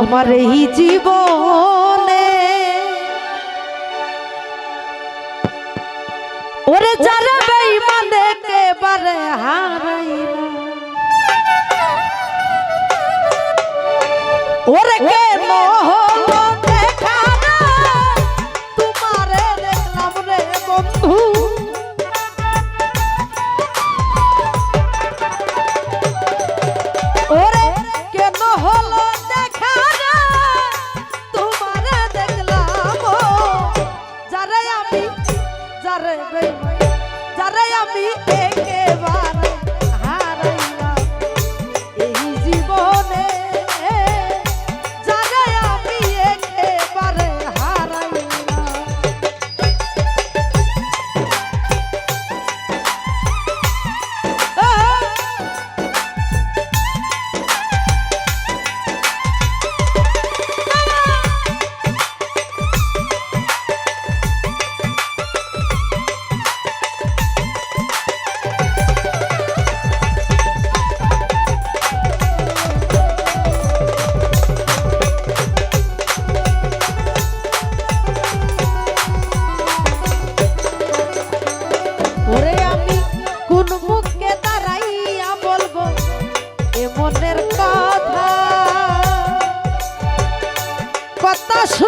আমার এই জীবনে ওরে যারা বেঈমান একেবারে হারাইলা ওরে কেন হলো দেখা তোমারে দেখলাম রে বন্ধু। Ele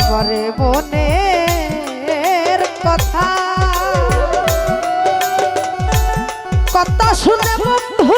আমার মনের কথা। কথা শুনে বন্ধু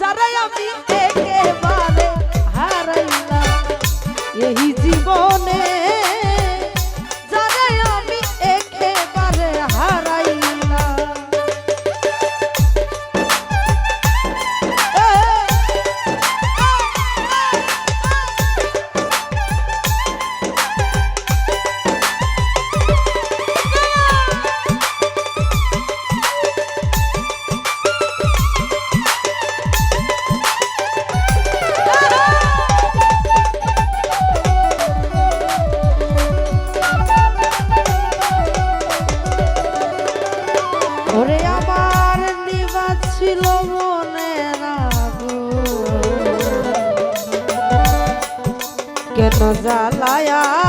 যারা আমি এক ছিল মনের কেন জ্বালায়া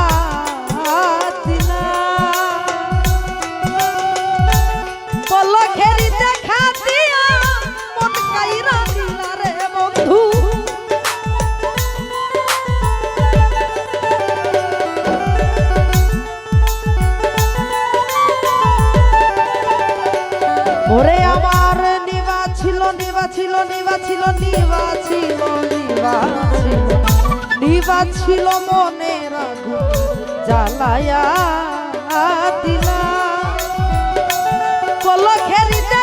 ছিল মনে রাখু জ্বালায়া দিলা। পলখেরিতে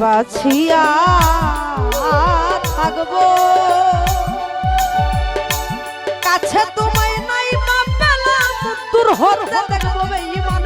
বাছিয়া থাকব। কাছে নাই মা পেলাম দূর হর দেখব ইমান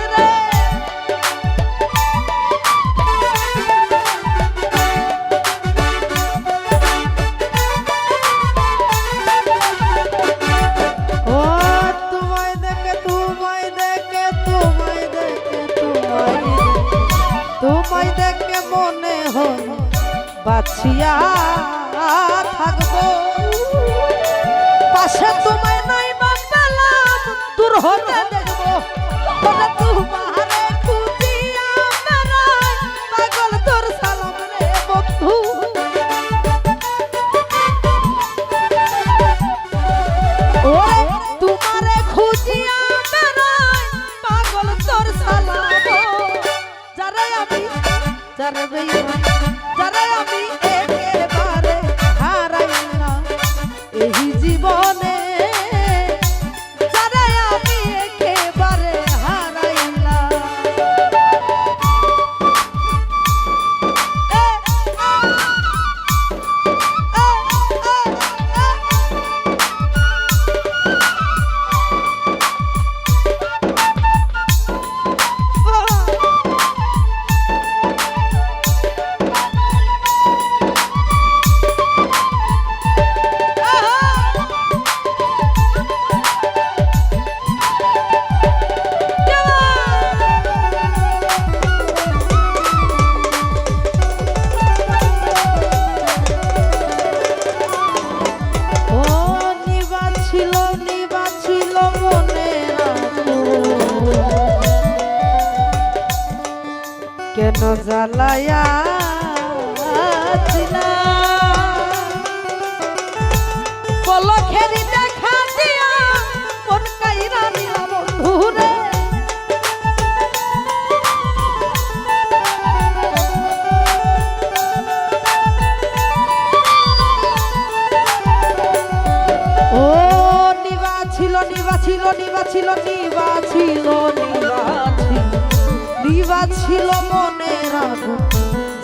Jarabi, Jarabi, Jarabi, Jarabi, কেন